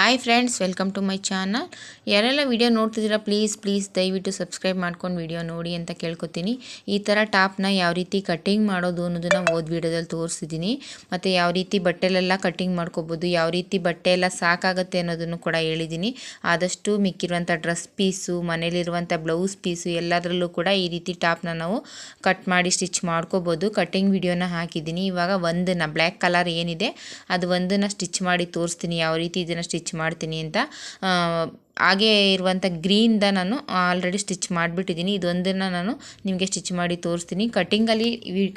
Hi friends welcome to my channel ಯಾರೆಲ್ಲ video ನೋಡ್ತಿದ್ದೀರಾ please please ದಯವಿಟ್ಟು ಸಬ್ಸ್ಕ್ರೈಬ್ ಮಾಡ್ಕೊಂಡು ವಿಡಿಯೋ ನೋಡಿ ಅಂತ ಕೇಳ್ಕೊತೀನಿ. ಈ ಥರ ಟಾಪ್ನ ಯಾವ ರೀತಿ ಕಟ್ಟಿಂಗ್ ಮಾಡೋದು ಅನ್ನೋದನ್ನು ಓದ್ ವಿಡಿಯೋದಲ್ಲಿ ತೋರಿಸಿದ್ದೀನಿ. ಮತ್ತು ಯಾವ ರೀತಿ ಬಟ್ಟೆಲೆಲ್ಲ ಕಟ್ಟಿಂಗ್ ಮಾಡ್ಕೋಬೋದು, ಯಾವ ರೀತಿ ಬಟ್ಟೆ ಎಲ್ಲ ಸಾಕಾಗುತ್ತೆ ಅನ್ನೋದನ್ನು ಕೂಡ ಹೇಳಿದ್ದೀನಿ. ಆದಷ್ಟು ಮಿಕ್ಕಿರುವಂಥ ಡ್ರೆಸ್ ಪೀಸು ಮನೇಲಿರುವಂಥ ಬ್ಲೌಸ್ ಪೀಸು ಎಲ್ಲದರಲ್ಲೂ ಕೂಡ ಈ ರೀತಿ ಟಾಪ್ನ ನಾವು ಕಟ್ ಮಾಡಿ ಸ್ಟಿಚ್ ಮಾಡ್ಕೋಬೋದು. ಕಟ್ಟಿಂಗ್ ವಿಡಿಯೋನ ಹಾಕಿದ್ದೀನಿ. ಇವಾಗ ಒಂದನ್ನು ಬ್ಲ್ಯಾಕ್ ಕಲರ್ ಏನಿದೆ, ಅದು ಒಂದನ್ನು ಸ್ಟಿಚ್ ಮಾಡಿ ತೋರಿಸ್ತೀನಿ. ಯಾವ ರೀತಿ ಇದನ್ನು ಸ್ಟಿಚ್ ಮಾಡ್ತೀನಿ ಅಂತ ಹಾಗೆ ಇರುವಂಥ ಗ್ರೀನ್ದ ನಾನು ಆಲ್ರೆಡಿ ಸ್ಟಿಚ್ ಮಾಡಿಬಿಟ್ಟಿದ್ದೀನಿ. ಇದೊಂದನ್ನು ನಾನು ನಿಮಗೆ ಸ್ಟಿಚ್ ಮಾಡಿ ತೋರಿಸ್ತೀನಿ. ಕಟ್ಟಿಂಗಲ್ಲಿ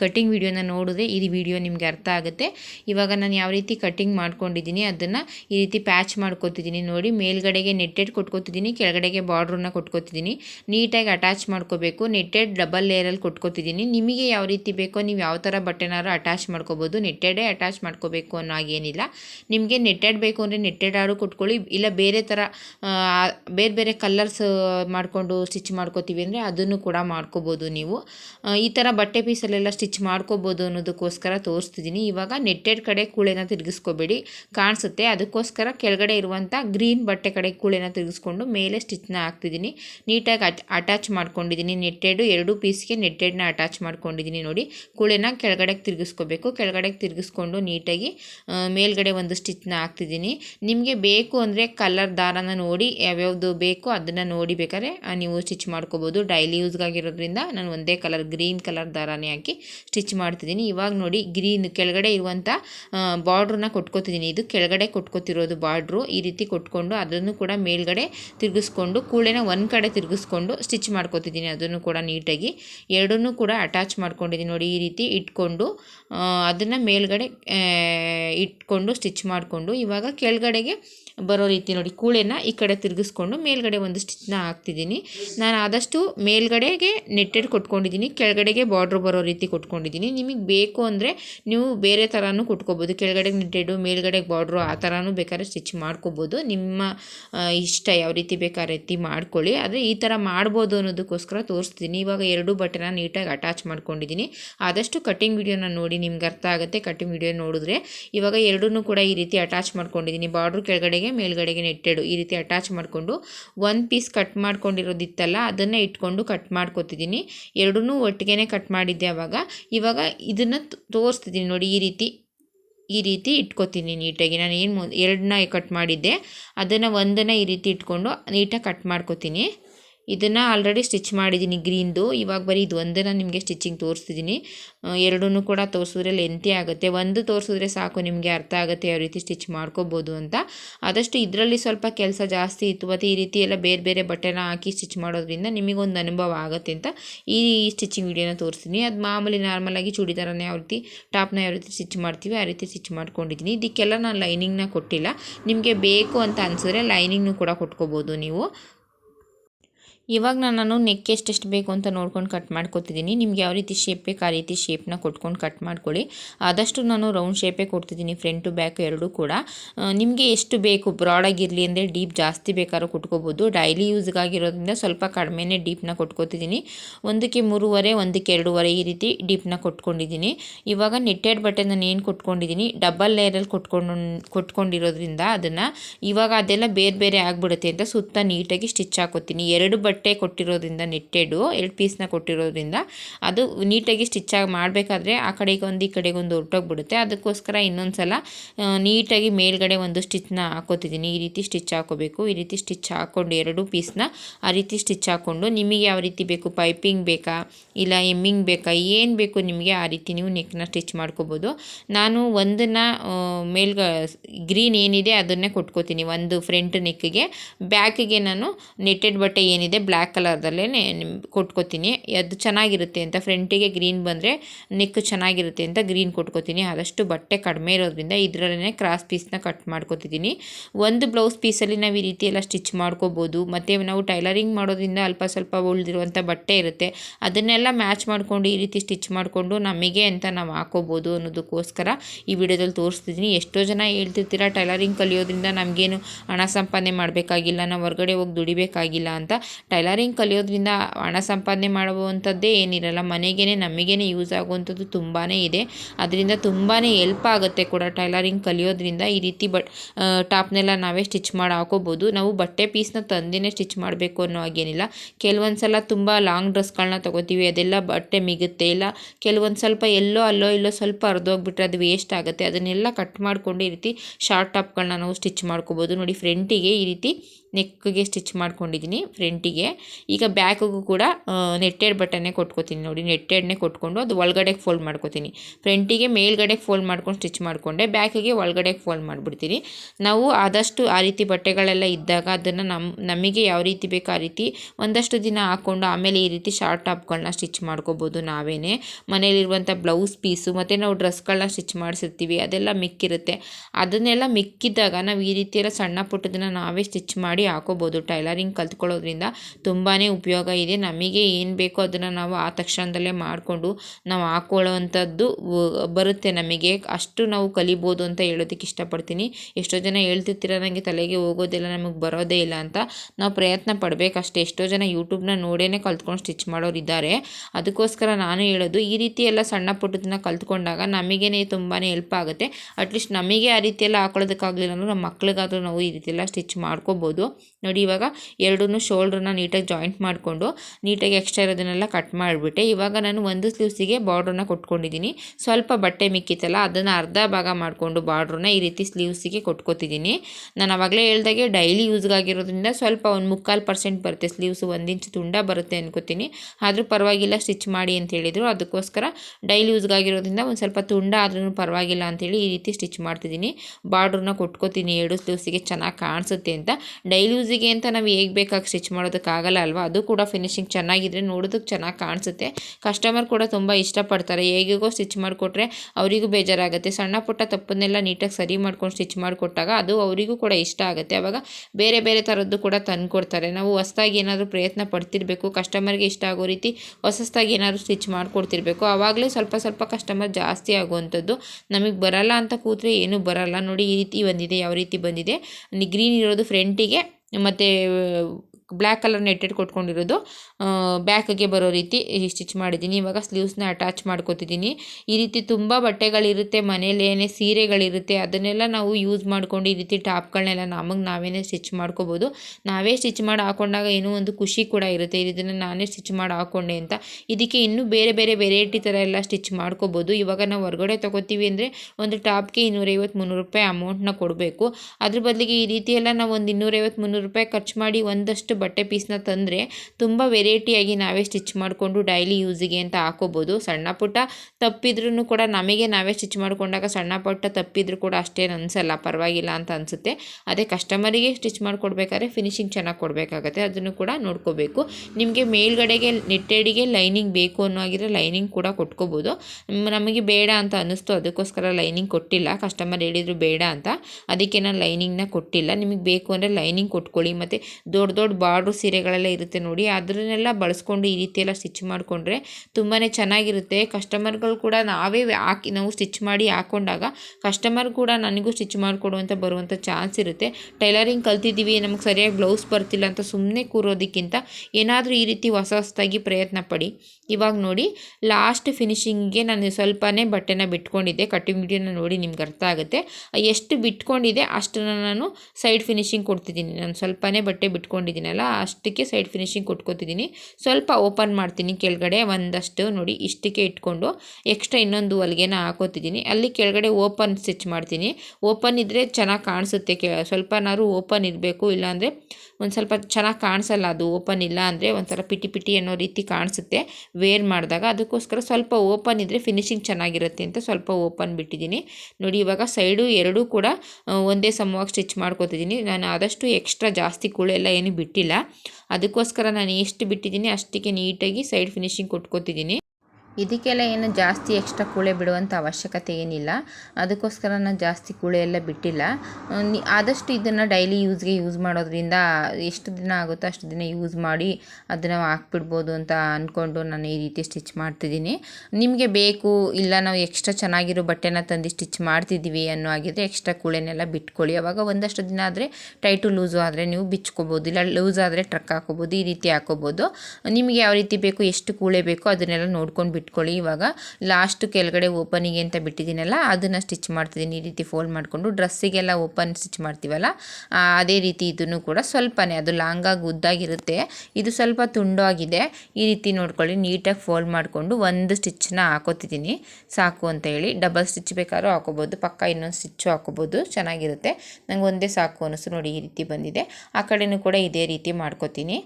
ಕಟ್ಟಿಂಗ್ ವಿಡಿಯೋನ ನೋಡಿದ್ರೆ ಈ ವಿಡಿಯೋ ನಿಮಗೆ ಅರ್ಥ ಆಗುತ್ತೆ. ಇವಾಗ ನಾನು ಯಾವ ರೀತಿ ಕಟ್ಟಿಂಗ್ ಮಾಡ್ಕೊಂಡಿದ್ದೀನಿ ಅದನ್ನು ಈ ರೀತಿ ಪ್ಯಾಚ್ ಮಾಡ್ಕೊತಿದ್ದೀನಿ ನೋಡಿ. ಮೇಲ್ಗಡೆಗೆ ನೆಟ್ಟೆಡ್ ಕೊಟ್ಕೊತಿದ್ದೀನಿ, ಕೆಳಗಡೆಗೆ ಬಾರ್ಡ್ರನ್ನ ಕೊಟ್ಕೋತಿದ್ದೀನಿ. ನೀಟಾಗಿ ಅಟ್ಯಾಚ್ ಮಾಡ್ಕೋಬೇಕು. ನೆಟ್ಟೆಡ್ ಡಬಲ್ ಲೇಯರಲ್ಲಿ ಕೊಟ್ಕೋತಿದ್ದೀನಿ. ನಿಮಗೆ ಯಾವ ರೀತಿ ಬೇಕೋ, ನೀವು ಯಾವ ಥರ ಬಟ್ಟೆನಾದ್ರು ಅಟ್ಯಾಚ್ ಮಾಡ್ಕೋಬೋದು. ನೆಟ್ಟೆಡೇ ಅಟ್ಯಾಚ್ ಮಾಡ್ಕೋಬೇಕು ಅನ್ನೋ ಹಾಗೇನಿಲ್ಲ. ನಿಮಗೆ ನೆಟ್ಟೆಡ್ ಬೇಕು ಅಂದರೆ ನೆಟ್ಟೆಡ್ ಆರು ಕೊಟ್ಕೊಳ್ಳಿ. ಇಲ್ಲ ಬೇರೆ ಥರ ಬೇರೆ ಬೇರೆ ಕಲ್ಲರ್ಸ್ ಮಾಡಿಕೊಂಡು ಸ್ಟಿಚ್ ಮಾಡ್ಕೋತೀವಿ ಅಂದರೆ ಅದನ್ನು ಕೂಡ ಮಾಡ್ಕೋಬೋದು ನೀವು. ಈ ಥರ ಬಟ್ಟೆ ಪೀಸಲ್ಲೆಲ್ಲ ಸ್ಟಿಚ್ ಮಾಡ್ಕೋಬೋದು ಅನ್ನೋದಕ್ಕೋಸ್ಕರ ತೋರಿಸ್ತಿದ್ದೀನಿ. ಇವಾಗ ನೆಟ್ಟೆಡ್ ಕಡೆ ಕೂಳೆನ ತಿರುಗಿಸ್ಕೋಬೇಡಿ. ಕಾಣಿಸುತ್ತೆ. ಅದಕ್ಕೋಸ್ಕರ ಕೆಳಗಡೆ ಇರುವಂಥ ಗ್ರೀನ್ ಬಟ್ಟೆ ಕಡೆ ಕೂಳೆನ ತಿರುಗಿಸ್ಕೊಂಡು ಮೇಲೆ ಸ್ಟಿಚ್ನ ಹಾಕ್ತಿದ್ದೀನಿ. ನೀಟಾಗಿ ಅಟ್ಯಾಚ್ ಮಾಡ್ಕೊಂಡಿದ್ದೀನಿ. ನೆಟ್ಟೆಡು ಎರಡು ಪೀಸ್ಗೆ ನೆಟ್ಟೆಡ್ನ ಅಟ್ಯಾಚ್ ಮಾಡ್ಕೊಂಡಿದ್ದೀನಿ ನೋಡಿ. ಕೂಳೆನ ಕೆಳಗಡೆ ತಿರುಗಿಸ್ಕೋಬೇಕು. ಕೆಳಗಡೆಗೆ ತಿರುಗಿಸ್ಕೊಂಡು ನೀಟಾಗಿ ಮೇಲ್ಗಡೆ ಒಂದು ಸ್ಟಿಚ್ನ ಹಾಕ್ತಿದ್ದೀನಿ. ನಿಮಗೆ ಬೇಕು ಅಂದರೆ ಕಲರ್ ದಾರನ ನೋಡಿ. ಯಾವ್ಯಾವುದು ಬೇಕೋ ಅದನ್ನು ನೋಡಿ ಬೇಕಾದ್ರೆ ನೀವು ಸ್ಟಿಚ್ ಮಾಡ್ಕೋಬೋದು. ಡೈಲಿ ಯೂಸ್ಗಾಗಿರೋದ್ರಿಂದ ನಾನು ಒಂದೇ ಕಲರ್ ಗ್ರೀನ್ ಕಲರ್ ದಾರಾನೇ ಹಾಕಿ ಸ್ಟಿಚ್ ಮಾಡ್ತಿದ್ದೀನಿ. ಇವಾಗ ನೋಡಿ ಗ್ರೀನ್ ಕೆಳಗಡೆ ಇರುವಂಥ ಬಾರ್ಡ್ರನ್ನ ಕೊಟ್ಕೋತಿದ್ದೀನಿ. ಇದು ಕೆಳಗಡೆ ಕೊಟ್ಕೋತಿರೋದು ಬಾರ್ಡ್ರು ಈ ರೀತಿ ಕೊಟ್ಕೊಂಡು ಅದನ್ನು ಕೂಡ ಮೇಲ್ಗಡೆ ತಿರುಗಿಸ್ಕೊಂಡು ಕೂಳೆನ ಒಂದು ಕಡೆ ತಿರುಗಿಸ್ಕೊಂಡು ಸ್ಟಿಚ್ ಮಾಡ್ಕೋತಿದ್ದೀನಿ ಅದನ್ನು ಕೂಡ ನೀಟಾಗಿ. ಎರಡನ್ನೂ ಕೂಡ ಅಟ್ಯಾಚ್ ಮಾಡ್ಕೊಂಡಿದ್ದೀನಿ ನೋಡಿ ಈ ರೀತಿ ಇಟ್ಕೊಂಡು ಅದನ್ನು ಮೇಲ್ಗಡೆ ಇಟ್ಕೊಂಡು ಸ್ಟಿಚ್ ಮಾಡಿಕೊಂಡು ಇವಾಗ ಕೆಳಗಡೆಗೆ ಬರೋ ರೀತಿ ನೋಡಿ, ಕೂಳೆನ ಈ ಕಡೆ ತಿರುಗಿಸ್ಕೊಂಡು ಮೇಲ್ಗಡೆ ಒಂದು ಸ್ಟಿಚ್ನ ಹಾಕ್ತಿದ್ದೀನಿ. ನಾನು ಆದಷ್ಟು ಮೇಲ್ಗಡೆಗೆ ನೆಟ್ಟೆಡ್ ಕೊಟ್ಕೊಂಡಿದ್ದೀನಿ, ಕೆಳಗಡೆಗೆ ಬಾರ್ಡ್ರ್ ಬರೋ ರೀತಿ ಕೊಟ್ಕೊಂಡಿದ್ದೀನಿ. ನಿಮಗೆ ಬೇಕು ಅಂದರೆ ನೀವು ಬೇರೆ ಥರನೂ ಕೊಟ್ಕೋಬೋದು. ಕೆಳಗಡೆಗೆ ನೆಟ್ಟೆಡು ಮೇಲ್ಗಡೆಗೆ ಬಾರ್ಡ್ರು ಆ ಥರನೂ ಬೇಕಾದ್ರೆ ಸ್ಟಿಚ್ ಮಾಡ್ಕೋಬೋದು. ನಿಮ್ಮ ಇಷ್ಟ ಯಾವ ರೀತಿ ಬೇಕಾದ ರೀತಿ ಮಾಡ್ಕೊಳ್ಳಿ. ಆದರೆ ಈ ಥರ ಮಾಡ್ಬೋದು ಅನ್ನೋದಕ್ಕೋಸ್ಕರ ತೋರಿಸ್ತೀನಿ ಇವಾಗ ಎರಡು ಬಟ್ಟೆನ ನೀಟಾಗಿ ಅಟ್ಯಾಚ್ ಮಾಡ್ಕೊಂಡಿದ್ದೀನಿ. ಆದಷ್ಟು ಕಟಿಂಗ್ ವಿಡಿಯೋನ ನೋಡಿ, ನಿಮ್ಗೆ ಅರ್ಥ ಆಗುತ್ತೆ ಕಟಿಂಗ್ ವಿಡಿಯೋ ನೋಡಿದ್ರೆ. ಇವಾಗ ಎರಡನ್ನೂ ಕೂಡ ಈ ರೀತಿ ಅಟ್ಯಾಚ್ ಮಾಡ್ಕೊಂಡಿದ್ದೀನಿ. ಬಾರ್ಡ್ರು ಕೆಳಗಡೆಗೆ ಮೇಲ್ಗಡೆಗೆ ನೆಟ್ಟೆಡು ಈ ರೀತಿ ಅಟ್ಯಾಚ್ ಮಾಡಿಕೊಂಡು ಒಂದು ಪೀಸ್ ಕಟ್ ಮಾಡ್ಕೊಂಡಿರೋದಿತ್ತಲ್ಲ, ಅದನ್ನು ಇಟ್ಕೊಂಡು ಕಟ್ ಮಾಡ್ಕೊತಿದ್ದೀನಿ. ಎರಡೂ ಒಟ್ಟಿಗೆ ಕಟ್ ಮಾಡಿದ್ದೆ ಅವಾಗ. ಇವಾಗ ಇದನ್ನು ತೋರಿಸ್ತಿದ್ದೀನಿ ನೋಡಿ ಈ ರೀತಿ ಈ ರೀತಿ ಇಟ್ಕೊತೀನಿ ನೀಟಾಗಿ. ನಾನು ಏನು ಎರಡನ್ನ ಕಟ್ ಮಾಡಿದ್ದೆ. ಅದನ್ನು ಒಂದನ್ನು ಈ ರೀತಿ ಇಟ್ಕೊಂಡು ನೀಟಾಗಿ ಕಟ್ ಮಾಡ್ಕೊತೀನಿ. ಇದನ್ನು ಆಲ್ರೆಡಿ ಸ್ಟಿಚ್ ಮಾಡಿದ್ದೀನಿ ಗ್ರೀನ್ದು ಇವಾಗ ಬರೀ ಇದು ನಾನು ನಿಮಗೆ ಸ್ಟಿಚಿಂಗ್ ತೋರಿಸ್ತಿದ್ದೀನಿ ಎರಡೂ ಕೂಡ ತೋರಿಸಿದ್ರೆ ಲೆಂತಿ ಆಗುತ್ತೆ. ಒಂದು ತೋರಿಸಿದ್ರೆ ಸಾಕು, ನಿಮಗೆ ಅರ್ಥ ಆಗುತ್ತೆ ಯಾವ ರೀತಿ ಸ್ಟಿಚ್ ಮಾಡ್ಕೋಬೋದು ಅಂತ. ಆದಷ್ಟು ಇದರಲ್ಲಿ ಸ್ವಲ್ಪ ಕೆಲಸ ಜಾಸ್ತಿ ಇತ್ತು. ಮತ್ತು ಈ ರೀತಿ ಎಲ್ಲ ಬೇರೆ ಬೇರೆ ಬಟ್ಟೆನ ಹಾಕಿ ಸ್ಟಿಚ್ ಮಾಡೋದ್ರಿಂದ ನಿಮಗೊಂದು ಅನುಭವ ಆಗುತ್ತೆ ಅಂತ ಈ ಸ್ಟಿಚಿಂಗ್ ವಿಡಿಯೋನ ತೋರಿಸ್ತೀನಿ ಅದು ಮಾಮೂಲಿ ನಾರ್ಮಲಾಗಿ ಚೂಡಿದಾರನೇ ಯಾವ ರೀತಿ ಟಾಪ್ನ ಯಾವ ರೀತಿ ಸ್ಟಿಚ್ ಮಾಡ್ತೀವಿ, ಆ ರೀತಿ ಸ್ಟಿಚ್ ಮಾಡ್ಕೊಂಡಿದ್ದೀನಿ ಇದಕ್ಕೆಲ್ಲ ನಾನು ಲೈನಿಂಗ್ನ ಕೊಟ್ಟಿಲ್ಲ. ನಿಮಗೆ ಬೇಕು ಅಂತ ಅನಿಸಿದ್ರೆ ಲೈನಿಂಗ್ನು ಕೂಡ ಕೊಟ್ಕೋಬೋದು ನೀವು. ಇವಾಗ ನಾನು ನೆಕ್ ಎಷ್ಟೆಷ್ಟು ಬೇಕು ಅಂತ ನೋಡ್ಕೊಂಡು ಕಟ್ ಮಾಡ್ಕೊತಿದ್ದೀನಿ ನಿಮ್ಗೆ ಯಾವ ರೀತಿ ಶೇಪ್ ಬೇಕು ಆ ರೀತಿ ಶೇಪ್ನ ಕೊಟ್ಕೊಂಡು ಕಟ್ ಮಾಡ್ಕೊಳ್ಳಿ. ಆದಷ್ಟು ನಾನು ರೌಂಡ್ ಶೇಪೇ ಕೊಡ್ತಿದ್ದೀನಿ ಫ್ರಂಟ್ ಟು ಬ್ಯಾಕ್ ಎರಡೂ ಕೂಡ. ನಿಮಗೆ ಎಷ್ಟು ಬೇಕು ಬ್ರಾಡಾಗಿರಲಿ ಅಂದರೆ ಡೀಪ್ ಜಾಸ್ತಿ ಬೇಕಾದ್ರೂ ಕೊಟ್ಕೋಬೋದು. ಡೈಲಿ ಯೂಸ್ಗಾಗಿರೋದ್ರಿಂದ ಸ್ವಲ್ಪ ಕಡಿಮೆನೇ ಡೀಪ್ನ ಕೊಟ್ಕೋತಿದ್ದೀನಿ ಒಂದಕ್ಕೆ ಮೂರುವರೆ, ಒಂದಕ್ಕೆ ಎರಡೂವರೆ ಈ ರೀತಿ ಡೀಪ್ನ ಕೊಟ್ಕೊಂಡಿದ್ದೀನಿ ಇವಾಗ ನೆಟ್ಟೆಡ್ ಬಟ್ಟೆ ನಾನು ಏನು ಕೊಟ್ಕೊಂಡಿದ್ದೀನಿ ಡಬಲ್ ಲೇಯರಲ್ಲಿ ಕೊಟ್ಕೊಂಡು ಕೊಟ್ಕೊಂಡಿರೋದ್ರಿಂದ ಅದನ್ನು ಇವಾಗ ಅದೆಲ್ಲ ಬೇರೆ ಬೇರೆ ಆಗಿಬಿಡುತ್ತೆ ಅಂತ ಸುತ್ತ ನೀಟಾಗಿ ಸ್ಟಿಚ್ ಹಾಕೋತೀನಿ. ಎರಡು ಬಟ್ಟೆ ಬಟ್ಟೆ ಕೊಟ್ಟಿರೋದ್ರಿಂದ ನೆಟ್ಟೆಡು ಎರಡು ಪೀಸ್ನ ಕೊಟ್ಟಿರೋದ್ರಿಂದ ಅದು ನೀಟಾಗಿ ಸ್ಟಿಚ್ಚಾಗಿ ಮಾಡಬೇಕಾದ್ರೆ ಆ ಕಡೆಗೆ ಒಂದು ಈ ಕಡೆಗೆ ಒಂದು ಹೊರಟೋಗ್ಬಿಡುತ್ತೆ ಅದಕ್ಕೋಸ್ಕರ ಇನ್ನೊಂದು ಸಲ ನೀಟಾಗಿ ಮೇಲ್ಗಡೆ ಒಂದು ಸ್ಟಿಚ್ನ ಹಾಕೋತಿದ್ದೀನಿ. ಈ ರೀತಿ ಸ್ಟಿಚ್ ಹಾಕೋಬೇಕು. ಈ ರೀತಿ ಸ್ಟಿಚ್ ಹಾಕ್ಕೊಂಡು ಎರಡು ಪೀಸ್ನ ಆ ರೀತಿ ಸ್ಟಿಚ್ ಹಾಕ್ಕೊಂಡು ನಿಮಗೆ ಯಾವ ರೀತಿ ಬೇಕು? ಪೈಪಿಂಗ್ ಬೇಕಾ? ಇಲ್ಲ ಎಮ್ಮಿಂಗ್ ಬೇಕಾ? ಏನು ಬೇಕು ನಿಮಗೆ ಆ ರೀತಿ ನೀವು ನೆಕ್ನ ಸ್ಟಿಚ್ ಮಾಡ್ಕೋಬೋದು. ನಾನು ಒಂದನ್ನು ಮೇಲ್ಗ ಗ್ರೀನ್ ಏನಿದೆ ಅದನ್ನೇ ಕೊಟ್ಕೋತೀನಿ. ಒಂದು ಫ್ರಂಟ್ ನೆಕ್ಗೆ ಬ್ಯಾಕಿಗೆ ನಾನು ನೆಟ್ಟೆಡ್ ಬಟ್ಟೆ ಏನಿದೆ ಬ್ಲ್ಯಾಕ್ ಕಲರ್ದಲ್ಲೇ ಕೊಟ್ಕೋತೀನಿ. ಅದು ಚೆನ್ನಾಗಿರುತ್ತೆ ಅಂತ ಫ್ರಂಟಿಗೆ ಗ್ರೀನ್ ಬಂದರೆ ನೆಕ್ ಚೆನ್ನಾಗಿರುತ್ತೆ ಅಂತ ಗ್ರೀನ್ ಕೊಟ್ಕೋತೀನಿ. ಆದಷ್ಟು ಬಟ್ಟೆ ಕಡಿಮೆ ಇರೋದ್ರಿಂದ ಇದರಲ್ಲೇ ಕ್ರಾಸ್ ಪೀಸ್ನ ಕಟ್ ಮಾಡ್ಕೋತಿದ್ದೀನಿ. ಒಂದು ಬ್ಲೌಸ್ ಪೀಸಲ್ಲಿ ನಾವು ಈ ರೀತಿ ಎಲ್ಲ ಸ್ಟಿಚ್ ಮಾಡ್ಕೋಬೋದು. ಮತ್ತು ನಾವು ಟೈಲರಿಂಗ್ ಮಾಡೋದ್ರಿಂದ ಅಲ್ಪ ಸ್ವಲ್ಪ ಉಳಿದಿರುವಂಥ ಬಟ್ಟೆ ಇರುತ್ತೆ. ಅದನ್ನೆಲ್ಲ ಮ್ಯಾಚ್ ಮಾಡಿಕೊಂಡು ಈ ರೀತಿ ಸ್ಟಿಚ್ ಮಾಡಿಕೊಂಡು ನಮಗೆ ಅಂತ ನಾವು ಹಾಕೋಬೋದು ಅನ್ನೋದಕ್ಕೋಸ್ಕರ ಈ ವಿಡಿಯೋದಲ್ಲಿ ತೋರಿಸ್ತಿದ್ದೀನಿ. ಎಷ್ಟೋ ಜನ ಹೇಳ್ತಿರ್ತೀರ, ಟೈಲರಿಂಗ್ ಕಲಿಯೋದ್ರಿಂದ ನಮಗೇನು ಹಣ ಸಂಪಾದನೆ ಮಾಡಬೇಕಾಗಿಲ್ಲ, ನಾವು ಹೊರಗಡೆ ಹೋಗಿ ದುಡಿಬೇಕಾಗಿಲ್ಲ ಅಂತ. ಟೈಲರಿಂಗ್ ಕಲಿಯೋದ್ರಿಂದ ಹಣ ಸಂಪಾದನೆ ಮಾಡುವಂಥದ್ದೇ ಏನಿರಲ್ಲ ಮನೆಗೇ ನಮಗೇ ಯೂಸ್ ಆಗುವಂಥದ್ದು ತುಂಬಾ ಇದೆ. ಅದರಿಂದ ತುಂಬಾ ಎಲ್ಪ್ ಆಗುತ್ತೆ ಕೂಡ ಟೈಲರಿಂಗ್ ಕಲಿಯೋದ್ರಿಂದ. ಈ ರೀತಿ ಬಟ್ ಟಾಪ್ನೆಲ್ಲ ನಾವೇ ಸ್ಟಿಚ್ ಮಾಡಿ ಹಾಕೋಬೋದು. ನಾವು ಬಟ್ಟೆ ಪೀಸ್ನ ತಂದೇ ಸ್ಟಿಚ್ ಮಾಡಬೇಕು ಅನ್ನೋ ಹಾಗೇನಿಲ್ಲ. ಕೆಲವೊಂದು ಸಲ ತುಂಬ ಲಾಂಗ್ ಡ್ರೆಸ್ಗಳನ್ನ ತೊಗೋತೀವಿ, ಅದೆಲ್ಲ ಬಟ್ಟೆ ಮಿಗುತ್ತೆ. ಇಲ್ಲ, ಕೆಲವೊಂದು ಸ್ವಲ್ಪ ಎಲ್ಲೋ ಅಲ್ಲೋ ಇಲ್ಲೋ ಸ್ವಲ್ಪ ಹರಿದೋಗ್ಬಿಟ್ರೆ ಅದು ವೇಸ್ಟ್ ಆಗುತ್ತೆ. ಅದನ್ನೆಲ್ಲ ಕಟ್ ಮಾಡಿಕೊಂಡು ಈ ರೀತಿ ಶಾರ್ಟ್ ಟಾಪ್ಗಳನ್ನ ನಾವು ಸ್ಟಿಚ್ ಮಾಡ್ಕೋಬೋದು. ನೋಡಿ ಫ್ರಂಟಿಗೆ ಈ ರೀತಿ ನೆಕ್ಗೆ ಸ್ಟಿಚ್ ಮಾಡ್ಕೊಂಡಿದ್ದೀನಿ ಫ್ರಂಟಿಗೆ ಈಗ ಬ್ಯಾಕಿಗೂ ಕೂಡ ನೆಟ್ಟೆಡ್ ಬಟನ್ನೇ ಕೊಟ್ಕೋತೀನಿ ನೋಡಿ. ನೆಟ್ಟೆಡ್ನೇ ಕೊಟ್ಕೊಂಡು ಅದು ಒಳಗಡೆ ಫೋಲ್ಡ್ ಮಾಡ್ಕೋತೀನಿ. ಫ್ರಂಟಿಗೆ ಮೇಲ್ಗಡೆ ಫೋಲ್ಡ್ ಮಾಡ್ಕೊಂಡು ಸ್ಟಿಚ್ ಮಾಡಿಕೊಂಡೆ ಬ್ಯಾಕಿಗೆ ಒಳಗಡೆ ಫೋಲ್ಡ್ ಮಾಡಿಬಿಡ್ತೀನಿ. ನಾವು ಆದಷ್ಟು ಆ ರೀತಿ ಬಟ್ಟೆಗಳೆಲ್ಲ ಇದ್ದಾಗ ಅದನ್ನು ನಮ್ಮ ನಮಗೆ ಯಾವ ರೀತಿ ಬೇಕು ಆ ರೀತಿ ಒಂದಷ್ಟು ದಿನ ಹಾಕ್ಕೊಂಡು ಆಮೇಲೆ ಈ ರೀತಿ ಶಾರ್ಟ್ ಟಾಪ್ಗಳನ್ನ ಸ್ಟಿಚ್ ಮಾಡ್ಕೋಬೋದು ನಾವೇ ಮನೇಲಿರುವಂಥ ಬ್ಲೌಸ್ ಪೀಸು ಮತ್ತು ನಾವು ಡ್ರೆಸ್ಗಳನ್ನ ಸ್ಟಿಚ್ ಮಾಡಿಸಿರ್ತೀವಿ, ಅದೆಲ್ಲ ಮಿಕ್ಕಿರುತ್ತೆ. ಅದನ್ನೆಲ್ಲ ಮಿಕ್ಕಿದ್ದಾಗ ನಾವು ಈ ರೀತಿಯೆಲ್ಲ ಸಣ್ಣ ಪುಟ್ಟದನ್ನು ನಾವೇ ಸ್ಟಿಚ್ ಮಾಡಿ ಹಾಕೋಬೋದು. ಟೈಲರಿಂಗ್ ಕಲ್ತ್ಕೊಳ್ಳೋದ್ರಿಂದ ತುಂಬಾ ಉಪಯೋಗ ಇದೆ. ನಮಗೆ ಏನು ಬೇಕೋ ಅದನ್ನು ನಾವು ಆ ತಕ್ಷಣದಲ್ಲೇ ಮಾಡಿಕೊಂಡು ನಾವು ಹಾಕೊಳ್ಳೋವಂಥದ್ದು ಬರುತ್ತೆ ನಮಗೆ. ಅಷ್ಟು ನಾವು ಕಲಿಬೋದು ಅಂತ ಹೇಳೋದಕ್ಕೆ ಇಷ್ಟಪಡ್ತೀನಿ. ಎಷ್ಟೋ ಜನ ಹೇಳ್ತಿರ್ತೀರ ನನಗೆ ತಲೆಗೆ ಹೋಗೋದಿಲ್ಲ, ನಮಗೆ ಬರೋದೇ ಇಲ್ಲ ಅಂತ. ನಾವು ಪ್ರಯತ್ನ ಪಡಬೇಕಷ್ಟೇ. ಎಷ್ಟೋ ಜನ ಯೂಟ್ಯೂಬ್ನ ನೋಡೇ ಕಲ್ತ್ಕೊಂಡು ಸ್ಟಿಚ್ ಮಾಡೋರು ಇದ್ದಾರೆ. ಅದಕ್ಕೋಸ್ಕರ ನಾನು ಹೇಳೋದು, ಈ ರೀತಿ ಎಲ್ಲ ಸಣ್ಣ ಪುಟ್ಟದನ್ನ ಕಲ್ತ್ಕೊಂಡಾಗ ನಮಗೇನೆ ತುಂಬಾ ಹೆಲ್ಪ್ ಆಗುತ್ತೆ. ಅಟ್ಲೀಸ್ಟ್ ನಮಗೆ ಆ ರೀತಿಯೆಲ್ಲ ಹಾಕೊಳ್ಳೋದಕ್ಕಾಗಲಿಲ್ಲ ಅಂದ್ರೆ ನಮ್ಮ ಮಕ್ಳಿಗಾದರೂ ನಾವು ಈ ರೀತಿಯೆಲ್ಲ ಸ್ಟಿಚ್ ಮಾಡ್ಕೋಬೋದು. ನೋಡಿ ಇವಾಗ ಎರಡೂ ಶೋಲ್ಡ್ರನ್ನ ನೀಟಾಗಿ ಜಾಯಿಂಟ್ ಮಾಡಿಕೊಂಡು ನೀಟಾಗಿ ಎಕ್ಸ್ಟ್ರಾ ಇರೋದನ್ನೆಲ್ಲ ಕಟ್ ಮಾಡಿಬಿಟ್ಟೆ. ಇವಾಗ ನಾನು ಒಂದು ಸ್ಲೀವ್ಸಿಗೆ ಬಾರ್ಡ್ರನ್ನ ಕೊಟ್ಕೊಂಡಿದ್ದೀನಿ. ಸ್ವಲ್ಪ ಬಟ್ಟೆ ಮಿಕ್ಕಿತ್ತಲ್ಲ, ಅದನ್ನು ಅರ್ಧ ಭಾಗ ಮಾಡಿಕೊಂಡು ಬಾರ್ಡ್ರನ್ನ ಈ ರೀತಿ ಸ್ಲೀವ್ಸಿಗೆ ಕೊಟ್ಕೋತಿದ್ದೀನಿ. ನಾನು ಆವಾಗಲೇ ಹೇಳ್ದಾಗೆ ಡೈಲಿ ಯೂಸ್ಗಾಗಿರೋದ್ರಿಂದ ಸ್ವಲ್ಪ ಒಂದು ಮುಕ್ಕಾಲು ಪರ್ಸೆಂಟ್ ಬರುತ್ತೆ ಸ್ಲೀವ್ಸ್, ಒಂದು ಇಂಚು ತುಂಡ ಬರುತ್ತೆ ಅನ್ಕೋತೀನಿ. ಆದರೂ ಪರವಾಗಿಲ್ಲ, ಸ್ಟಿಚ್ ಮಾಡಿ ಅಂತ ಹೇಳಿದರು. ಅದಕ್ಕೋಸ್ಕರ ಡೈಲಿ ಯೂಸ್ಗಾಗಿರೋದ್ರಿಂದ ಒಂದು ಸ್ವಲ್ಪ ತುಂಡ ಆದ್ರೂ ಪರವಾಗಿಲ್ಲ ಅಂತೇಳಿ ಈ ರೀತಿ ಸ್ಟಿಚ್ ಮಾಡ್ತಿದ್ದೀನಿ. ಬಾರ್ಡ್ರನ್ನ ಕೊಟ್ಕೋತೀನಿ, ಎರಡು ಸ್ಲೀವ್ಸಿಗೆ ಚೆನ್ನಾಗಿ ಕಾಣಿಸುತ್ತೆ ಅಂತ. ಡೈಲಿ ಯೂಸಿಗೆ ಅಂತ ನಾವು ಹೇಗೆ ಬೇಕಾಗಿ ಸ್ಟಿಚ್ ಮಾಡೋದಕ್ಕಾಗಲ್ಲ ಅಲ್ವಾ? ಅದು ಕೂಡ ಫಿನಿಶಿಂಗ್ ಚೆನ್ನಾಗಿದ್ರೆ ನೋಡೋದಕ್ಕೆ ಚೆನ್ನಾಗಿ ಕಾಣಿಸುತ್ತೆ. ಕಸ್ಟಮರ್ ಕೂಡ ತುಂಬ ಇಷ್ಟಪಡ್ತಾರೆ. ಹೇಗೇಗೋ ಸ್ಟಿಚ್ ಮಾಡಿಕೊಟ್ರೆ ಅವರಿಗೂ ಬೇಜಾರಾಗುತ್ತೆ. ಸಣ್ಣ ಪುಟ್ಟ ತಪ್ಪನ್ನೆಲ್ಲ ನೀಟಾಗಿ ಸರಿ ಮಾಡ್ಕೊಂಡು ಸ್ಟಿಚ್ ಮಾಡಿಕೊಟ್ಟಾಗ ಅದು ಅವರಿಗೂ ಕೂಡ ಇಷ್ಟ ಆಗುತ್ತೆ. ಆವಾಗ ಬೇರೆ ಬೇರೆ ಥರದ್ದು ಕೂಡ ತಂದು ಕೊಡ್ತಾರೆ ನಾವು ಹೊಸ್ದಾಗಿ ಏನಾದರೂ ಪ್ರಯತ್ನ ಪಡ್ತಿರಬೇಕು ಕಸ್ಟಮರ್ಗೆ ಇಷ್ಟ ಆಗೋ ರೀತಿ ಹೊಸದಾಗಿ ಏನಾದರೂ ಸ್ಟಿಚ್ ಮಾಡಿಕೊಡ್ತಿರ್ಬೇಕು. ಆವಾಗಲೇ ಸ್ವಲ್ಪ ಸ್ವಲ್ಪ ಕಸ್ಟಮರ್ ಜಾಸ್ತಿ ಆಗುವಂಥದ್ದು ನಮಗೆ ಬರಲ್ಲ ಅಂತ ಕೂತ್ರೆ ಏನೂ ಬರಲ್ಲ. ನೋಡಿ, ಈ ರೀತಿ ಬಂದಿದೆ, ಯಾವ ರೀತಿ ಬಂದಿದೆ. ಗ್ರೀನ್ ಇರೋದು ಫ್ರಂಟಿಗೆ ಮತ್ತು ಬ್ಲ್ಯಾಕ್ ಕಲರ್ ನೆಟ್ಟೆಡ್ ಕೊಟ್ಕೊಂಡಿರೋದು. ಬ್ಯಾಕ್ಗೆ ಬರೋ ರೀತಿ ಸ್ಟಿಚ್ ಮಾಡಿದ್ದೀನಿ. ಇವಾಗ ಸ್ಲೀವ್ಸ್ನ ಅಟ್ಯಾಚ್ ಮಾಡ್ಕೊತಿದ್ದೀನಿ. ಈ ರೀತಿ ತುಂಬ ಬಟ್ಟೆಗಳಿರುತ್ತೆ, ಮನೇಲೇನೆ ಸೀರೆಗಳಿರುತ್ತೆ. ಅದನ್ನೆಲ್ಲ ನಾವು ಯೂಸ್ ಮಾಡ್ಕೊಂಡು ಈ ರೀತಿ ಟಾಪ್ಗಳನ್ನೆಲ್ಲ ನಮಗೆ ನಾವೇನೇ ಸ್ಟಿಚ್ ಮಾಡ್ಕೋಬೋದು. ನಾವೇ ಸ್ಟಿಚ್ ಮಾಡಿ ಹಾಕೊಂಡಾಗ ಏನೋ ಒಂದು ಖುಷಿ ಕೂಡ ಇರುತ್ತೆ. ಇದನ್ನು ನಾನೇ ಸ್ಟಿಚ್ ಮಾಡಿ ಹಾಕೊಂಡೆ ಅಂತ. ಇದಕ್ಕೆ ಇನ್ನೂ ಬೇರೆ ಬೇರೆ ವೆರೈಟಿ ಥರ ಎಲ್ಲ ಸ್ಟಿಚ್ ಮಾಡ್ಕೋಬೋದು. ಇವಾಗ ನಾವು ಹೊರಗಡೆ ತೊಗೋತೀವಿ ಅಂದರೆ ಒಂದು ಟಾಪ್ಗೆ ಇನ್ನೂರೈವತ್ತು ಮುನ್ನೂರು ರೂಪಾಯಿ ಅಮೌಂಟ್ನ ಕೊಡಬೇಕು. ಅದ್ರ ಬದಲಿಗೆ ಈ ರೀತಿ ಎಲ್ಲ ನಾವು ಒಂದು ಇನ್ನೂರೈವತ್ತು ಮುನ್ನೂರು ರೂಪಾಯಿ ಖರ್ಚು ಮಾಡಿ ಒಂದಷ್ಟು ಬಟ್ಟೆ ಪೀಸ್ನ ತಂದರೆ ತುಂಬ ವೆರೈಟಿಯಾಗಿ ನಾವೇ ಸ್ಟಿಚ್ ಮಾಡಿಕೊಂಡು ಡೈಲಿ ಯೂಸಿಗೆ ಅಂತ ಹಾಕೋಬೋದು. ಸಣ್ಣ ಪುಟ್ಟ ತಪ್ಪಿದ್ರೂ ಕೂಡ ನಮಗೆ ನಾವೇ ಸ್ಟಿಚ್ ಮಾಡಿಕೊಂಡಾಗ ಸಣ್ಣ ಪುಟ್ಟ ತಪ್ಪಿದ್ರೂ ಕೂಡ ಅಷ್ಟೇನು ಅನಿಸಲ್ಲ, ಪರವಾಗಿಲ್ಲ ಅಂತ ಅನಿಸುತ್ತೆ. ಅದೇ ಕಸ್ಟಮರಿಗೆ ಸ್ಟಿಚ್ ಮಾಡಿಕೊಡ್ಬೇಕಾದ್ರೆ ಫಿನಿಶಿಂಗ್ ಚೆನ್ನಾಗಿ ಕೊಡಬೇಕಾಗತ್ತೆ, ಅದನ್ನು ಕೂಡ ನೋಡ್ಕೋಬೇಕು. ನಿಮಗೆ ಮೇಲ್ಗಡೆಗೆ ನೆಟ್ಟೆಡಿಗೆ ಲೈನಿಂಗ್ ಬೇಕು ಅನ್ನೋ ಆಗಿದ್ರೆ ಲೈನಿಂಗ್ ಕೂಡ ಕೊಟ್ಕೋಬೋದು. ನಮಗೆ ಬೇಡ ಅಂತ ಅನ್ನಿಸ್ತು, ಅದಕ್ಕೋಸ್ಕರ ಲೈನಿಂಗ್ ಕೊಟ್ಟಿಲ್ಲ. ಕಸ್ಟಮರ್ ಹೇಳಿದರು ಬೇಡ ಅಂತ, ಅದಕ್ಕೆ ನಾನು ಲೈನಿಂಗ್ನ ಕೊಟ್ಟಿಲ್ಲ. ನಿಮಗೆ ಬೇಕು ಅಂದರೆ ಲೈನಿಂಗ್ ಕೊಟ್ಕೊಳ್ಳಿ. ಮತ್ತು ದೊಡ್ಡ ದೊಡ್ಡ ಬಾರ್ಡ್ರು ಸೀರೆಗಳೆಲ್ಲ ಇರುತ್ತೆ ನೋಡಿ. ಅದನ್ನೆಲ್ಲ ಬಳಸ್ಕೊಂಡು ಈ ರೀತಿಯೆಲ್ಲ ಸ್ಟಿಚ್ ಮಾಡಿಕೊಂಡ್ರೆ ತುಂಬಾ ಚೆನ್ನಾಗಿರುತ್ತೆ. ಕಸ್ಟಮರ್ಗಳು ಕೂಡ ನಾವೇ ಹಾಕಿ ನಾವು ಸ್ಟಿಚ್ ಮಾಡಿ ಹಾಕೊಂಡಾಗ ಕಸ್ಟಮರ್ ಕೂಡ ನನಗೂ ಸ್ಟಿಚ್ ಮಾಡಿಕೊಡುವಂಥ ಬರುವಂಥ ಚಾನ್ಸ್ ಇರುತ್ತೆ. ಟೈಲರಿಂಗ್ ಕಲ್ತಿದ್ದೀವಿ, ನಮಗೆ ಸರಿಯಾಗಿ ಬ್ಲೌಸ್ ಬರ್ತಿಲ್ಲ ಅಂತ ಸುಮ್ಮನೆ ಕೂರೋದಕ್ಕಿಂತ ಏನಾದರೂ ಈ ರೀತಿ ಹೊಸ ಹೊಸದಾಗಿ ಪ್ರಯತ್ನ ಪಡಿ. ಇವಾಗ ನೋಡಿ, ಲಾಸ್ಟ್ ಫಿನಿಶಿಂಗ್ಗೆ ನಾನು ಸ್ವಲ್ಪನೇ ಬಟ್ಟೆನ ಬಿಟ್ಕೊಂಡಿದ್ದೆ. ಕಟ್ಟಿಂಗ್ ವಿಡಿಯೋನ ನೋಡಿ ನಿಮ್ಗೆ ಅರ್ಥ ಆಗುತ್ತೆ. ಎಷ್ಟು ಬಿಟ್ಕೊಂಡಿದೆ ಅಷ್ಟನ್ನು ನಾನು ಸೈಡ್ ಫಿನಿಶಿಂಗ್ ಕೊಡ್ತಿದ್ದೀನಿ. ನಾನು ಸ್ವಲ್ಪನೇ ಬಟ್ಟೆ ಬಿಟ್ಕೊಂಡಿದ್ದೀನಲ್ಲ, ಅಷ್ಟಕ್ಕೆ ಸೈಡ್ ಫಿನಿಶಿಂಗ್ ಕೊಟ್ಕೋತಿದ್ದೀನಿ. ಸ್ವಲ್ಪ ಓಪನ್ ಮಾಡ್ತೀನಿ ಕೆಳಗಡೆ ಒಂದಷ್ಟು ನೋಡಿ, ಇಷ್ಟಕ್ಕೆ ಇಟ್ಕೊಂಡು ಎಕ್ಸ್ಟ್ರಾ ಇನ್ನೊಂದು ಹೊಲಿಗೆನ ಹಾಕೋತಿದ್ದೀನಿ. ಅಲ್ಲಿ ಕೆಳಗಡೆ ಓಪನ್ ಸ್ಟಿಚ್ ಮಾಡ್ತೀನಿ. ಓಪನ್ ಇದ್ದರೆ ಚೆನ್ನಾಗಿ ಕಾಣಿಸುತ್ತೆ. ಕೆ, ಸ್ವಲ್ಪನಾದ್ರು ಓಪನ್ ಇರಬೇಕು, ಇಲ್ಲಾಂದರೆ ಒಂದು ಸ್ವಲ್ಪ ಚೆನ್ನಾಗಿ ಕಾಣಿಸಲ್ಲ ಅದು ಓಪನ್ ಇಲ್ಲ ಅಂದರೆ ಒಂಥರ ಪಿಟಿ ಪಿಟಿ ಅನ್ನೋ ರೀತಿ ಕಾಣಿಸುತ್ತೆ. ವೇರ್ ಮಾಡಿದಾಗ ಅದಕ್ಕೋಸ್ಕರ ಸ್ವಲ್ಪ ಓಪನ್ ಇದ್ದರೆ ಫಿನಿಶಿಂಗ್ ಚೆನ್ನಾಗಿರುತ್ತೆ ಅಂತ ಸ್ವಲ್ಪ ಓಪನ್ ಬಿಟ್ಟಿದ್ದೀನಿ. ನೋಡಿ ಇವಾಗ ಸೈಡು ಎರಡೂ ಕೂಡ ಒಂದೇ ಸಮವಾಗಿ ಸ್ಟಿಚ್ ಮಾಡ್ಕೋತಿದ್ದೀನಿ. ನಾನು ಆದಷ್ಟು ಎಕ್ಸ್ಟ್ರಾ ಜಾಸ್ತಿ ಕುಳೆಲ್ಲ ಏನು ಬಿಟ್ಟಿಲ್ಲ. ಅದಕ್ಕೋಸ್ಕರ ನಾನು ಎಷ್ಟು ಬಿಟ್ಟಿದ್ದೀನಿ ಅಷ್ಟಕ್ಕೆ ನೀಟಾಗಿ ಸೈಡ್ ಫಿನಿಶಿಂಗ್ ಕೊಟ್ಕೋತಿದ್ದೀನಿ. ಇದಕ್ಕೆಲ್ಲ ಏನು ಜಾಸ್ತಿ ಎಕ್ಸ್ಟ್ರಾ ಕೂಳೆ ಬಿಡುವಂಥ ಅವಶ್ಯಕತೆ ಏನಿಲ್ಲ. ಅದಕ್ಕೋಸ್ಕರ ನಾನು ಜಾಸ್ತಿ ಕೂಳೆ ಎಲ್ಲ ಬಿಟ್ಟಿಲ್ಲ. ಆದಷ್ಟು ಇದನ್ನು ಡೈಲಿ ಯೂಸ್ಗೆ ಯೂಸ್ ಮಾಡೋದ್ರಿಂದ ಎಷ್ಟು ದಿನ ಆಗುತ್ತೋ ಅಷ್ಟು ದಿನ ಯೂಸ್ ಮಾಡಿ ಅದನ್ನು ಹಾಕ್ಬಿಡ್ಬೋದು ಅಂತ ಅಂದ್ಕೊಂಡು ನಾನು ಈ ರೀತಿ ಸ್ಟಿಚ್ ಮಾಡ್ತಿದ್ದೀನಿ. ನಿಮಗೆ ಬೇಕು, ಇಲ್ಲ ನಾವು ಎಕ್ಸ್ಟ್ರಾ ಚೆನ್ನಾಗಿರೋ ಬಟ್ಟೆನ ತಂದು ಸ್ಟಿಚ್ ಮಾಡ್ತಿದ್ದೀವಿ ಅನ್ನೋ ಆಗಿದ್ರೆ ಎಕ್ಸ್ಟ್ರಾ ಕೂಳೆನೆಲ್ಲ ಬಿಟ್ಕೊಳ್ಳಿ. ಅವಾಗ ಒಂದಷ್ಟು ದಿನ ಆದರೆ ಟೈಟು ಲೂಸು ಆದರೆ ನೀವು ಬಿಚ್ಕೋಬೋದು, ಇಲ್ಲ ಲೂಸ್ ಆದರೆ ಟ್ರಕ್ ಹಾಕೋಬೋದು, ಈ ರೀತಿ ಹಾಕೋಬೋದು. ನಿಮಗೆ ಯಾವ ರೀತಿ ಬೇಕು, ಎಷ್ಟು ಕೂಳೆ ಬೇಕೋ ಅದನ್ನೆಲ್ಲ ನೋಡ್ಕೊಂಡು ಬಿಟ್ಕೊಳ್ಳಿ ಇವಾಗ ಲಾಸ್ಟ್ ಕೆಳಗಡೆ ಓಪನಿಗೆ ಅಂತ ಬಿಟ್ಟಿದ್ದೀನಲ್ಲ, ಅದನ್ನು ಸ್ಟಿಚ್ ಮಾಡ್ತಿದ್ದೀನಿ. ಈ ರೀತಿ ಫೋಲ್ಡ್ ಮಾಡಿಕೊಂಡು ಡ್ರೆಸ್ಸಿಗೆಲ್ಲ ಓಪನ್ ಸ್ಟಿಚ್ ಮಾಡ್ತೀವಲ್ಲ ಅದೇ ರೀತಿ ಇದನ್ನು ಕೂಡ ಸ್ವಲ್ಪನೇ, ಅದು ಲಾಂಗಾಗಿ ಉದ್ದಾಗಿರುತ್ತೆ. ಇದು ಸ್ವಲ್ಪ ತುಂಡಾಗಿದೆ. ಈ ರೀತಿ ನೋಡ್ಕೊಳ್ಳಿ, ನೀಟಾಗಿ ಫೋಲ್ಡ್ ಮಾಡಿಕೊಂಡು ಒಂದು ಸ್ಟಿಚ್ನ ಹಾಕೋತಿದ್ದೀನಿ. ಸಾಕು ಅಂತ ಹೇಳಿ. ಡಬಲ್ ಸ್ಟಿಚ್ ಬೇಕಾದ್ರೂ ಹಾಕೋಬೋದು, ಪಕ್ಕ ಇನ್ನೊಂದು ಸ್ಟಿಚ್ಚು ಹಾಕೋಬೋದು, ಚೆನ್ನಾಗಿರುತ್ತೆ. ನಂಗೆ ಒಂದೇ ಸಾಕು ಅನ್ನಿಸ್ತು ನೋಡಿ, ಈ ರೀತಿ ಬಂದಿದೆ. ಆ ಕಡೆನೂ ಕೂಡ ಇದೇ ರೀತಿ ಮಾಡ್ಕೋತೀನಿ.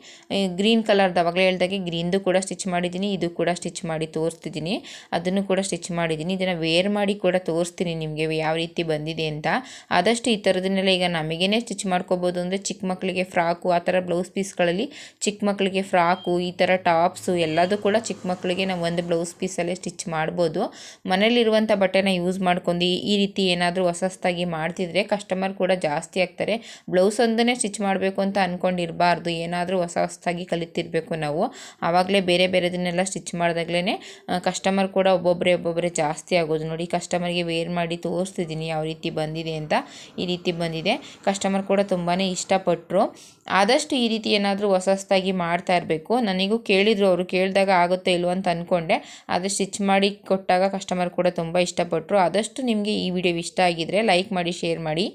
ಗ್ರೀನ್ ಕಲರ್ದು ಅವಾಗಲೇ ಹೇಳ್ದಾಗೆ ಗ್ರೀನ್ದು ಕೂಡ ಸ್ಟಿಚ್ ಮಾಡಿದ್ದೀನಿ, ಇದು ಕೂಡ ಸ್ಟಿಚ್ ಮಾಡಿ ತೋರಿಸ್ತಿದ್ದೀನಿ. ಅದನ್ನು ಕೂಡ ಸ್ಟಿಚ್ ಮಾಡಿದ್ದೀನಿ. ಇದನ್ನು ವೇರ್ ಮಾಡಿ ಕೂಡ ತೋರಿಸ್ತೀನಿ ನಿಮಗೆ ಯಾವ ರೀತಿ ಬಂದಿದೆ ಅಂತ. ಆದಷ್ಟು ಈ ಥರದನ್ನೆಲ್ಲ ಈಗ ನಮಗೇನೆ ಸ್ಟಿಚ್ ಮಾಡ್ಕೋಬೋದು ಅಂದರೆ ಚಿಕ್ಕ ಮಕ್ಕಳಿಗೆ ಫ್ರಾಕು, ಆ ಥರ ಬ್ಲೌಸ್ ಪೀಸ್ಗಳಲ್ಲಿ ಚಿಕ್ಕ ಮಕ್ಕಳಿಗೆ ಫ್ರಾಕು, ಈ ಥರ ಟಾಪ್ಸು ಎಲ್ಲದೂ ಕೂಡ ಚಿಕ್ಕ ಮಕ್ಕಳಿಗೆ ನಾವು ಒಂದು ಬ್ಲೌಸ್ ಪೀಸಲ್ಲೇ ಸ್ಟಿಚ್ ಮಾಡ್ಬೋದು. ಮನೇಲಿರುವಂಥ ಬಟ್ಟೆನ ಯೂಸ್ ಮಾಡ್ಕೊಂಡು ಈ- ರೀತಿ ಏನಾದರೂ ಹೊಸಸ್ತಾಗಿ ಮಾಡ್ತಿದ್ರೆ ಕಸ್ಟಮರ್ ಕೂಡ ಜಾಸ್ತಿ ಆಗ್ತಾರೆ. ಬ್ಲೌಸ್ ಒಂದನ್ನೇ ಸ್ಟಿಚ್ ಮಾಡಬೇಕು ಅಂತ ಅಂದ್ಕೊಂಡಿರಬಾರ್ದು ಏನಾದರೂ ಹೊಸ ಹೊಸದಾಗಿ ಕಲಿತಿರಬೇಕು ನಾವು. ಆವಾಗಲೇ ಬೇರೆ ಬೇರೆದನ್ನೆಲ್ಲ ಸ್ಟಿಚ್ ಮಾಡಿದಾಗಲೇ ಕಸ್ಟಮರ್ ಕೂಡ ಒಬ್ಬೊಬ್ಬರೇ ಒಬ್ಬೊಬ್ಬರೇ ಜಾಸ್ತಿ ಆಗೋದು ನೋಡಿ. ಕಸ್ಟಮರ್ಗೆ ವೇರ್ ಮಾಡಿ ತೋರಿಸ್ತಿದ್ದೀನಿ ಯಾವ ರೀತಿ ಬಂದಿದೆ ಅಂತ. ಈ ರೀತಿ ಬಂದಿದೆ. ಕಸ್ಟಮರ್ ಕೂಡ ತುಂಬಾ ಇಷ್ಟಪಟ್ಟರು ಆದಷ್ಟು ಈ ರೀತಿ ಏನಾದರೂ ಹೊಸ ಹೊಸ್ದಾಗಿ ಮಾಡ್ತಾ ಇರಬೇಕು. ನನಗೂ ಕೇಳಿದರು ಅವರು. ಕೇಳಿದಾಗ ಆಗುತ್ತೆ ಇಲ್ವೋ ಅಂತ ಅಂದ್ಕೊಂಡೆ ಆದರೆ ಸ್ಟಿಚ್ ಮಾಡಿ ಕೊಟ್ಟಾಗ ಕಸ್ಟಮರ್ ಕೂಡ ತುಂಬ ಇಷ್ಟಪಟ್ಟರು ಆದಷ್ಟು ನಿಮಗೆ ಈ ವಿಡಿಯೋ ಇಷ್ಟ ಆಗಿದ್ದರೆ ಲೈಕ್ ಮಾಡಿ ಶೇರ್ ಮಾಡಿ.